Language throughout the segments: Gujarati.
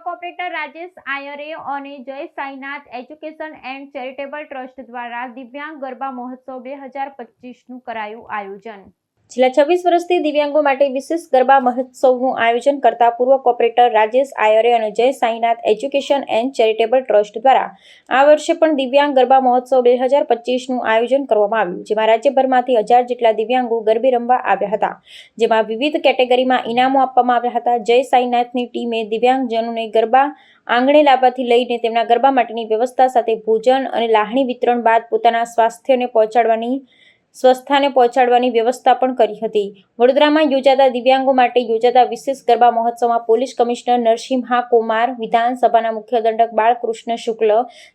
કોર્પોરેટર રાજેશ આયરે અને Jai Sainath education and charitable trust દ્વારા દિવ્યાંગ ગરબા મહોત્સવ બે હજાર પચીસનું કરાયું આયોજન. છેલ્લા છવ્વીસ વર્ષથી દિવ્યાંગો માટે વિશેષ ગરબા મહોત્સવનું આયોજન કરતા પૂર્વ કોર્પોરેટર રાજેશ આયરે અને Jai Sainath education and charitable trust દ્વારા આ વર્ષે પણ દિવ્યાંગ ગરબા મહોત્સવ બે હજાર પચીસનું આયોજન કરવામાં આવ્યું, જેમાં રાજ્યભરમાંથી હજાર જેટલા દિવ્યાંગો ગરબે રમવા આવ્યા હતા. જેમાં વિવિધ કેટેગરીમાં ઇનામો આપવામાં આવ્યા હતા. જય સાંઈનાથની ટીમે દિવ્યાંગજનોને ગરબા આંગણે લાવવાથી લઈને તેમના ગરબા માટેની વ્યવસ્થા સાથે ભોજન અને લાહણી વિતરણ બાદ પોતાના સ્વાસ્થ્યને પહોંચાડવાની સ્વસ્થાને પહોંચાડવાની વ્યવસ્થા પણ કરી હતી. વડોદરામાં યોજાતા દિવ્યાંગો માટે યોજાતા વિશેષ ગરબા મહોત્સવમાં પોલીસ કમિશનર નરસિંહા કુમાર વિધાનસભાના મુખ્ય દંડક બાળકૃષ્ણ શુક્લ,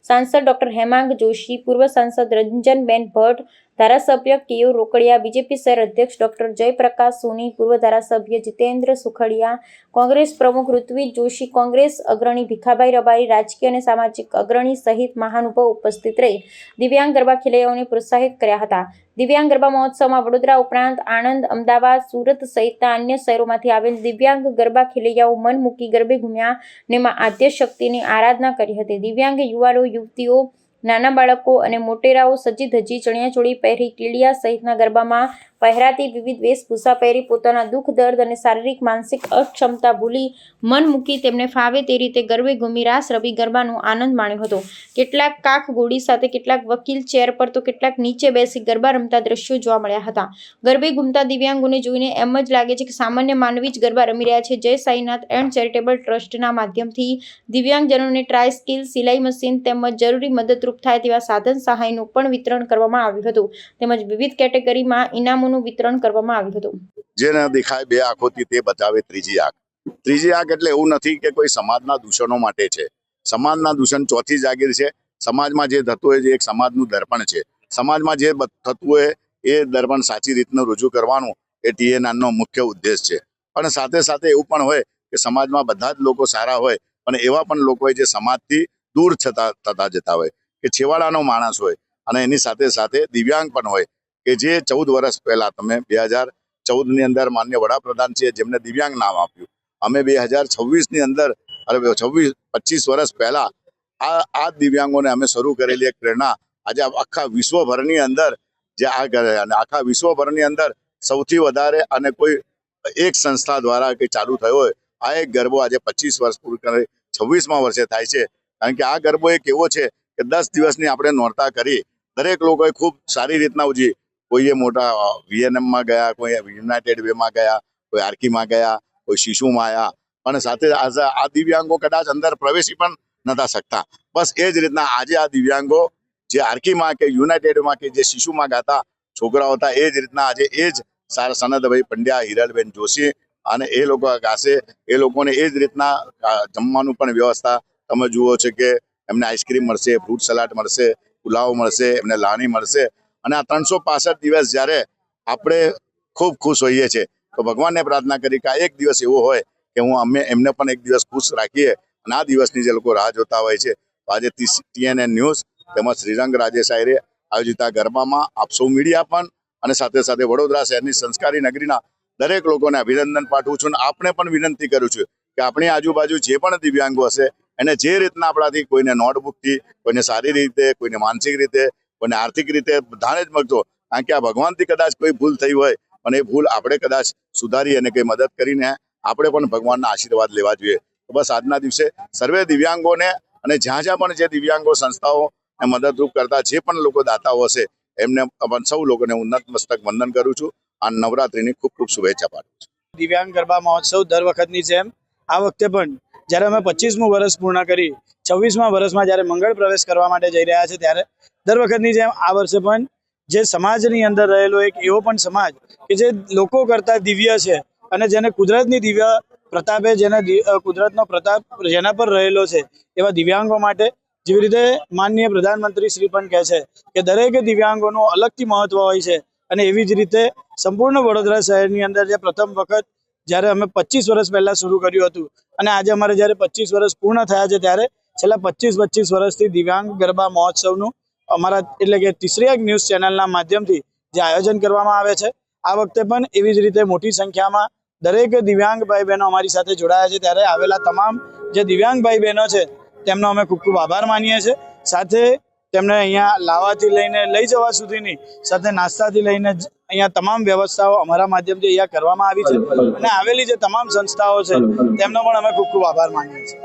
સાંસદ ડોક્ટર હેમાંગ જોશી, પૂર્વ સાંસદ રંજનબેન ભટ્ટ ધારાસભ્ય કેયુ રોકડિયા, બીજેપી શહેર અધ્યક્ષ ડોક્ટર જયપ્રકાશ સોની, પૂર્વ ધારાસભ્ય જીતેન્દ્ર સુખડિયા, કોંગ્રેસ પ્રમુખ ઋત્વિજ જોશી, કોંગ્રેસ અગ્રણી ભીખાભાઈ રબારી, રાજકીય અને સામાજિક અગ્રણી સહિત મહાનુભાવ ઉપસ્થિત રહી. દિવ્યાંગ ગરબા ખેલૈયાઓને પ્રોત્સાહિત કર્યા હતા. દિવ્યાંગ ગરબા મહોત્સવમાં વડોદરા ઉપરાંત આણંદ, અમદાવાદ, સુરત સહિતના અન્ય શહેરોમાંથી આવેલ દિવ્યાંગ ગરબા ખેલૈયાઓ મન મૂકી ગરબે ઘૂમ્યા ને માં આદ્ય શક્તિની આરાધના કરી હતી. દિવ્યાંગ યુવાનો, યુવતીઓ નાના બાળકો અને મોટેરાઓ સજી ધજી ચણિયાચોળી પહેરી કીડિયા સહિતના ગરબામાં પહેરાતી વિવિધ વેશભૂષા પહેરી પોતાના દુઃખ, દર્દ અને શારીરિક, માનસિક અક્ષમતા ભૂલી મન મૂકી તેમને ફાવે તે રીતે ગરબે ઘૂમી રાસ રવી ગરબાનો આનંદ માણ્યો હતો. કેટલાક કાખ ગોળી સાથે કેટલાક વકીલ ચેર પર તો કેટલાક નીચે બેસી ગરબા રમતા દ્રશ્યો જોવા મળ્યા હતા. ગરબે ઘૂમતા દિવ્યાંગોને જોઈને એમ જ લાગે છે કે સામાન્ય માનવી જ ગરબા રમી રહ્યા છે. જય સાઈનાથ એન્ડ ચેરિટેબલ ટ્રસ્ટના માધ્યમથી દિવ્યાંગજનોને ટ્રાય સ્કિલ સિલાઈ મશીન તેમજ જરૂરી મદદરૂપ થાય તેવા સાધન સહાયનું પણ વિતરણ કરવામાં આવ્યું હતું. તેમજ વિવિધ કેટેગરીમાં ઇનામોનું વિતરણ કરવામાં આવ્યું હતું. જેને દેખાય બે આંખોથી તે બતાવે ત્રીજી આંખ. ત્રીજી આંખ એટલે એવું નથી કે કોઈ સમાજના દૂષણો માટે છે. સમાજના દૂષણ ચોથી જાગીર છે. સમાજમાં જે થતું હોય એક સમાજનું દર્પણ છે. સમાજમાં જે થતું હોય એ દર્પણ સાચી રીતનું રજૂ કરવાનું એ ટીએનઆરનો મુખ્ય ઉદ્દેશ છે. પણ સાથે સાથે એવું પણ હોય કે સમાજમાં બધા જ લોકો સારા હોય અને એવા પણ લોકો હોય જે સમાજથી દૂર થતા થતા જતા હોય. કે છેવાડાનો માણસ હોય અને એની સાથે સાથે દિવ્યાંગ પણ હોય, કે જે ચૌદ વર્ષ પહેલાં તમે બે હજાર ચૌદની અંદર માન્ય વડાપ્રધાન છે જેમને દિવ્યાંગ નામ આપ્યું. અમે બે હજાર છવ્વીસની અંદર, અરે છવ્વીસ, પચીસ વર્ષ પહેલાં આ આ દિવ્યાંગોને અમે શરૂ કરેલી એક પ્રેરણા. આજે આખા વિશ્વભરની અંદર જે આ કરે અને આખા વિશ્વભરની અંદર સૌથી વધારે અને કોઈ એક સંસ્થા દ્વારા કંઈ ચાલુ થયો હોય, આ એક ગરબો આજે પચીસ વર્ષ પૂરું કરે, છવ્વીસમાં વર્ષે થાય છે. કારણ કે આ ગરબો એક એવો છે કે દસ દિવસની આપણે નોરતા કરી. દરેક લોકોએ ખૂબ સારી રીતના ઉજવી કોઈએ મોટા વીએનએમમાં ગયા, કોઈ યુનાઇટેડ વેમાં ગયા, કોઈ આર્કીમાં ગયા, કોઈ શિશુમાં આવ્યા પણ સાથે આ દિવ્યાંગો કદાચ અંદર પ્રવેશી પણ નતા શકતા. બસ એ જ રીતના આજે આ દિવ્યાંગો જે આર્કીમાં કે યુનાઇટેડમાં કે જે શિશુમાં ગાતા, છોકરાઓ હતા, એ જ રીતના આજે એ જ સારા સનદભાઈ પંડ્યા, હિરલબેન જોશી અને એ લોકો ગાશે. એ લોકોને એ જ રીતના જમવાનું પણ વ્યવસ્થા તમે જુઓ છે કે એમને આઈસ્ક્રીમ મળશે, ફ્રૂટ સલાડ મળશે, પુલાવ મળશે, એમને લાણી મળશે. અને આ ત્રણસો દિવસ જ્યારે આપણે ખૂબ ખુશ હોઈએ છીએ, તો ભગવાનને પ્રાર્થના કરી કે આ એક દિવસ એવો હોય કે હું અમે એમને પણ એક દિવસ ખુશ રાખીએ અને આ દિવસની જે લોકો રાહ જોતા હોય છે, તો આજે ટીએનએન ન્યૂઝ તેમજ શ્રીરંગ રાજેશ આયરે આયોજિત આ ગરબામાં આપ સૌ મીડિયા પણ અને સાથે સાથે વડોદરા શહેરની સંસ્કારી નગરીના દરેક લોકોને અભિનંદન પાઠવું છું અને આપને પણ વિનંતી કરું છું કે આપણી આજુબાજુ જે પણ દિવ્યાંગો હશે એને જે રીતના આપણાથી કોઈને નોટબુકથી, કોઈને સારી રીતે, કોઈને માનસિક રીતે, કોઈને આર્થિક રીતે બધાને જ મળતો, કારણ કે આ ભગવાનથી કદાચ કોઈ ભૂલ થઈ હોય, અને એ ભૂલ આપણે કદાચ સુધારી અને કંઈ મદદ કરીને આપણે પણ ભગવાનના આશીર્વાદ લેવા જોઈએ. તો બસ આજના દિવસે સર્વે દિવ્યાંગોને અને જ્યાં જ્યાં પણ જે દિવ્યાંગો સંસ્થાઓ મદદરૂપ કરતા જે પણ લોકો દાતાઓ હશે, એમને પણ સૌ લોકોને ઉન્નત મસ્તક વંદન કરું છું. આ નવરાત્રીની ખૂબ ખૂબ શુભેચ્છા પાઠવું છું. દિવ્યાંગ ગરબા મહોત્સવ દર વખતની જેમ, આ વખતે પણ જ્યારે અમે પચીસમું વર્ષ પૂર્ણ કરી, છવ્વીસમા વર્ષમાં જ્યારે મંગળ પ્રવેશ કરવા માટે જઈ રહ્યા છે, ત્યારે દર વખતની જેમ આ વર્ષે પણ જે સમાજની અંદર રહેલો એક એવો પણ સમાજ કે જે લોકો કરતા દિવ્ય છે અને જેને કુદરતની દિવ્ય પ્રતાપે જેને કુદરતનો પ્રતાપ જેના પર રહેલો છે, એવા દિવ્યાંગો માટે જેવી રીતે માનનીય પ્રધાનમંત્રી શ્રી પણ કહે છે કે દરેક દિવ્યાંગોનું અલગથી મહત્વ હોય છે અને એવી જ રીતે સંપૂર્ણ વડોદરા શહેરની અંદર જે પ્રથમ વખત જ્યારે અમે પચીસ વર્ષ પહેલાં શરૂ કર્યું હતું અને આજે અમારે જ્યારે પચીસ વર્ષ પૂર્ણ થયા છે ત્યારે છેલ્લા પચીસ પચીસ વર્ષથી દિવ્યાંગ ગરબા મહોત્સવનું અમારા એટલે કે તિસરીયાક ન્યૂઝ ચેનલના માધ્યમથી જે આયોજન કરવામાં આવે છે, આ વખતે પણ એવી જ રીતે મોટી સંખ્યામાં દરેક દિવ્યાંગ ભાઈ બહેનો અમારી સાથે જોડાયા છે. ત્યારે આવેલા તમામ જે દિવ્યાંગ ભાઈ બહેનો છે, તેમનો અમે ખૂબ ખૂબ આભાર માનીએ છીએ. સાથે તેમને અહીંયા લાવવાથી લઈને લઈ જવા સુધીની સાથે નાસ્તાથી લઈને અહીંયા તમામ વ્યવસ્થાઓ અમારા માધ્યમથી અહીંયા કરવામાં આવી છે. અને આવેલી જે તમામ સંસ્થાઓ છે તેમનો પણ અમે ખૂબ ખૂબ આભાર માનીએ છીએ.